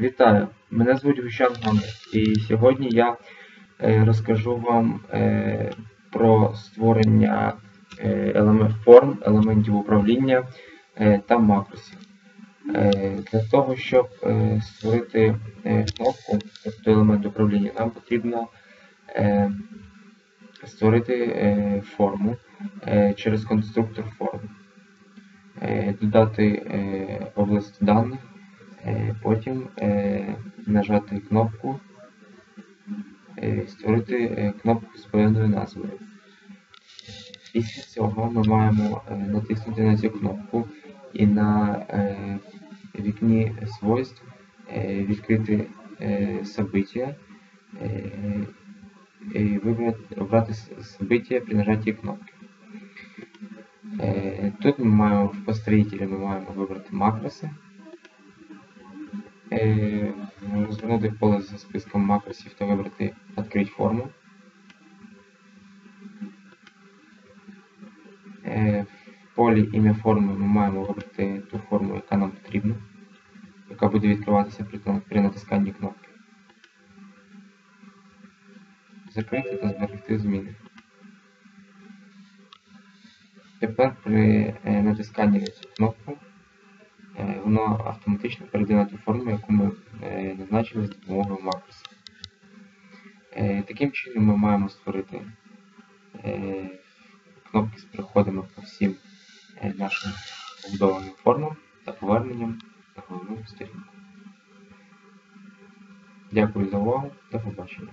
Вітаю! Мене звуть Гущан Гамлет, і сьогодні я е, розкажу вам е, про створення е, форм, елементів управління та макросів. Для того, щоб створити кнопку, тобто елемент управління, нам потрібно створити форму через конструктор форм, додати область даних. Е, Потім е, нажати кнопку е, створити кнопку з певною назвою. Після цього ми маємо натиснути на цю кнопку і на вікні свойств відкрити события е, і обрати с- события при нажатті кнопки. Тут ми маємо в построїтелі ми маємо вибрати макроси. Е, Розвернути поле за списком макросів та вибрати «Открить форму». Е, В полі ім'я форми ми маємо вибрати ту форму, яка нам потрібна, яка буде відкриватися при, натисканні кнопки. Закрити та зберегти зміни. Тепер при е, натисканні на цю кнопку воно автоматично перейде на ту форму, яку ми е, назначили з допомогою макроса. Е, Таким чином ми маємо створити е, кнопки з переходами по всім нашим побудованим формам та поверненням на головну сторінку. Дякую за увагу, до побачення.